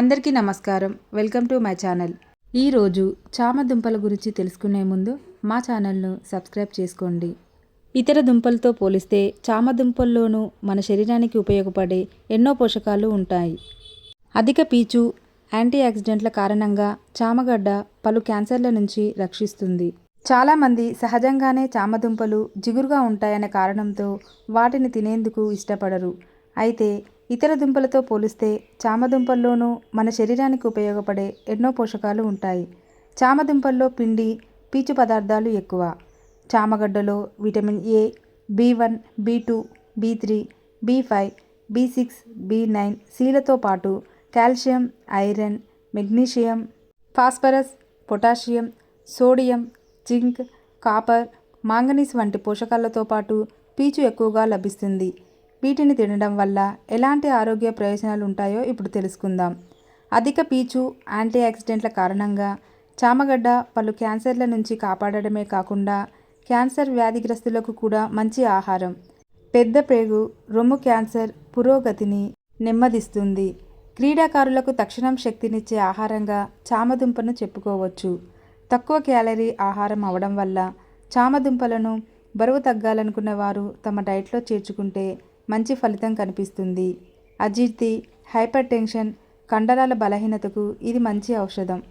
అందరికీ నమస్కారం. Welcome to my channel. ఈరోజు చామ దుంపల గురించి తెలుసుకునే ముందు మా ఛానల్ను సబ్స్క్రైబ్ చేసుకోండి. ఇతర దుంపలతో పోలిస్తే చామ దుంపల్లోనూ మన శరీరానికి ఉపయోగపడే ఎన్నో పోషకాలు ఉంటాయి. అధిక పీచు యాంటీ ఆక్సిడెంట్ల కారణంగా చామగడ్డ పలు క్యాన్సర్ల నుంచి రక్షిస్తుంది. చాలామంది సహజంగానే చామదుంపలు జిగురుగా ఉంటాయనే కారణంతో వాటిని తినేందుకు ఇష్టపడరు. అయితే ఇతర దుంపలతో పోలిస్తే చామదుంపల్లోనూ మన శరీరానికి ఉపయోగపడే ఎన్నో పోషకాలు ఉంటాయి. చామదుంపల్లో పిండి పీచు పదార్థాలు ఎక్కువ. చామగడ్డలో vitamin A B one B two B three B five B six B nine సీలతో పాటు calcium iron magnesium phosphorus potassium sodium zinc copper manganese వంటి పోషకాలతో పాటు పీచు ఎక్కువగా లభిస్తుంది. వీటిని తినడం వల్ల ఎలాంటి ఆరోగ్య ప్రయోజనాలు ఉంటాయో ఇప్పుడు తెలుసుకుందాం. అధిక పీచు యాంటీ ఆక్సిడెంట్ల కారణంగా చామగడ్డ పలు క్యాన్సర్ల నుంచి కాపాడడమే కాకుండా క్యాన్సర్ వ్యాధిగ్రస్తులకు కూడా మంచి ఆహారం. పెద్ద పేగు రొమ్ము క్యాన్సర్ పురోగతిని నెమ్మదిస్తుంది. క్రీడాకారులకు తక్షణం శక్తినిచ్చే ఆహారంగా చామదుంపను చెప్పుకోవచ్చు. తక్కువ క్యాలరీ ఆహారం అవడం వల్ల చామదుంపలను బరువు తగ్గాలనుకున్న వారు తమ డైట్లో చేర్చుకుంటే మంచి ఫలితం కనిపిస్తుంది. అజీర్తి హైపర్ టెన్షన్ కండరాల బలహీనతకు ఇది మంచి ఔషధం.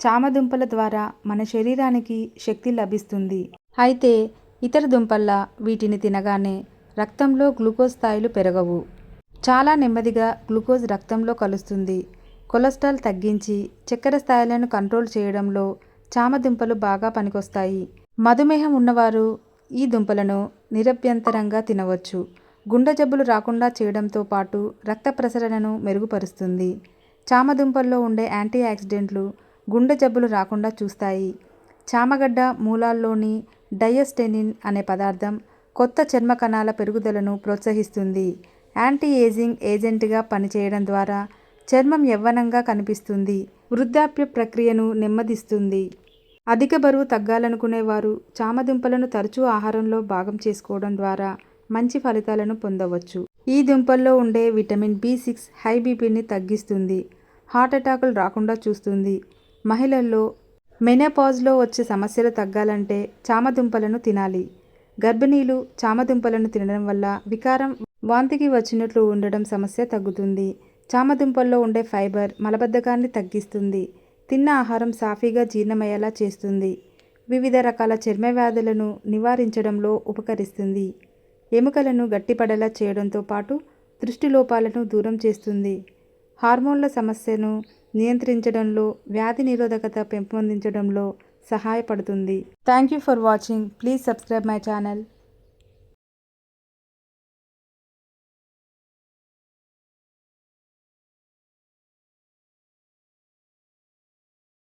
చామదుంపల ద్వారా మన శరీరానికి శక్తి లభిస్తుంది. అయితే ఇతర దుంపల్లా వీటిని తినగానే రక్తంలో గ్లూకోజ్ స్థాయిలు పెరగవు. చాలా నెమ్మదిగా గ్లూకోజ్ రక్తంలో కలుస్తుంది. కొలెస్ట్రాల్ తగ్గించి చక్కెర స్థాయిలను కంట్రోల్ చేయడంలో చామదుంపలు బాగా పనికొస్తాయి. మధుమేహం ఉన్నవారు ఈ దుంపలను నిరభ్యంతరంగా తినవచ్చు. గుండె జబ్బులు రాకుండా చేయడంతో పాటు రక్త ప్రసరణను మెరుగుపరుస్తుంది. చామదుంపల్లో ఉండే యాంటీ ఆక్సిడెంట్లు గుండె జబ్బులు రాకుండా చూస్తాయి. చామగడ్డ మూలాల్లోని డయస్టెనిన్ అనే పదార్థం కొత్త చర్మ కణాల పెరుగుదలను ప్రోత్సహిస్తుంది. యాంటీ ఏజింగ్ ఏజెంట్గా పనిచేయడం ద్వారా చర్మం యవ్వనంగా కనిపిస్తుంది. వృద్ధాప్య ప్రక్రియను నెమ్మదిస్తుంది. అధిక బరువు తగ్గాలనుకునేవారు చామదుంపలను తరచూ ఆహారంలో భాగం చేసుకోవడం ద్వారా మంచి ఫలితాలను పొందవచ్చు. ఈ దుంపల్లో ఉండే విటమిన్ బి సిక్స్ హై బీపీని తగ్గిస్తుంది. హార్ట్ అటాకులు రాకుండా చూస్తుంది. మహిళల్లో మెనోపాజ్లో వచ్చే సమస్యలు తగ్గాలంటే చామదుంపలను తినాలి. గర్భిణీలు చామదుంపలను తినడం వల్ల వికారం వాంతికి వచ్చినట్లు ఉండడం సమస్య తగ్గుతుంది. చామదుంపల్లో ఉండే ఫైబర్ మలబద్ధకాన్ని తగ్గిస్తుంది. తిన్న ఆహారం సాఫీగా జీర్ణమయ్యేలా చేస్తుంది. వివిధ రకాల చర్మ వ్యాధులను నివారించడంలో ఉపకరిస్తుంది. ఎముకలను గట్టిపడేలా చేయడంతో పాటు దృష్టిలోపాలను దూరం చేస్తుంది. హార్మోన్ల సమస్యను నియంత్రించడంలో వ్యాధి నిరోధకత పెంపొందించడంలో సహాయపడుతుంది. Thank you for watching. Please subscribe my channel.